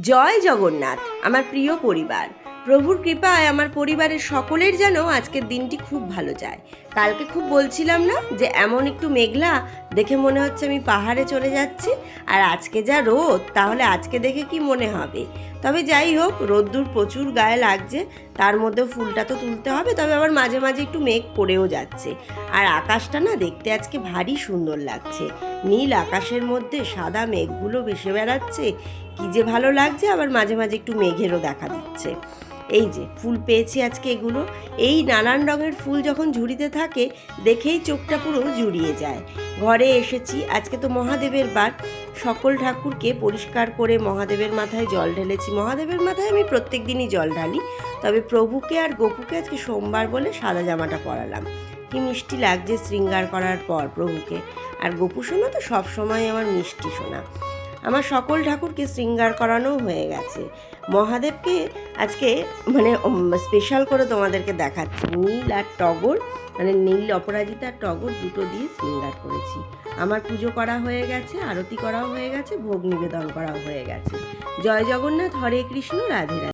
জয় জগন্নাথ, আমার প্রিয় পরিবার। প্রভুর কৃপায় আমার পরিবারের সকলের যেন আজকের দিনটি খুব ভালো যায়। কালকে খুব বলছিলাম না যে এমন একটু মেঘলা, দেখে মনে হচ্ছে আমি পাহাড়ে চলে যাচ্ছি। আর আজকে যা রোদ, তাহলে আজকে দেখে কি মনে হবে? তবে যাই হোক, রোদ্দুর প্রচুর গায়ে লাগছে, তার মধ্যে ফুলটা তো তুলতে হবে, তবে আবার মাঝে মাঝে একটু মেঘ পড়েও যাচ্ছে। আর আকাশটা না দেখতে আজকে ভারী সুন্দর লাগছে। নীল আকাশের মধ্যে সাদা মেঘগুলো ভেসে বেড়াচ্ছে, কি যে ভালো লাগছে, আবার মাঝে মাঝে একটু মেঘেরও দেখা দিচ্ছে। এই যে, ফুল পেয়েছি আজকে এগুলো। এই নানান রঙের ফুল যখন ঝুড়িতে থাকে, দেখেই চোখটা পুরো জুড়িয়ে যায়। ঘরে এসেছি। আজকে তো মহাদেবের বার সকল ঠাকুরকে পরিষ্কার করে মহাদেবের মাথায় জল ঢেলেছি। মহাদেবের মাথায় আমি প্রত্যেক দিনই জল ঢালি। তবে প্রভুকে আর গোপুকে আজকে সোমবার বলে সাদা জামাটা পরালাম। কি মিষ্টি লাগছে শৃঙ্গার করার পর প্রভুকে। আর গোপু সোনা তো সবসময় আমার মিষ্টি সোনা। আমার সকল ঠাকুরকে শৃঙ্গার করানো হয়ে গেছে। মহাদেবকে আজকে মানে স্পেশাল করে তোমাদেরকে দেখাচ্ছি। নীল আর টগর মানে নীল অপরাজিতা টগর দুটো দিয়ে শৃঙ্গার করেছি। আমার পুজো করা হয়ে গেছে, আরতি করাও হয়ে গেছে, ভোগ নিবেদন করাও হয়ে গেছে। জয় জগন্নাথ, হরে কৃষ্ণ, রাধে রাধে।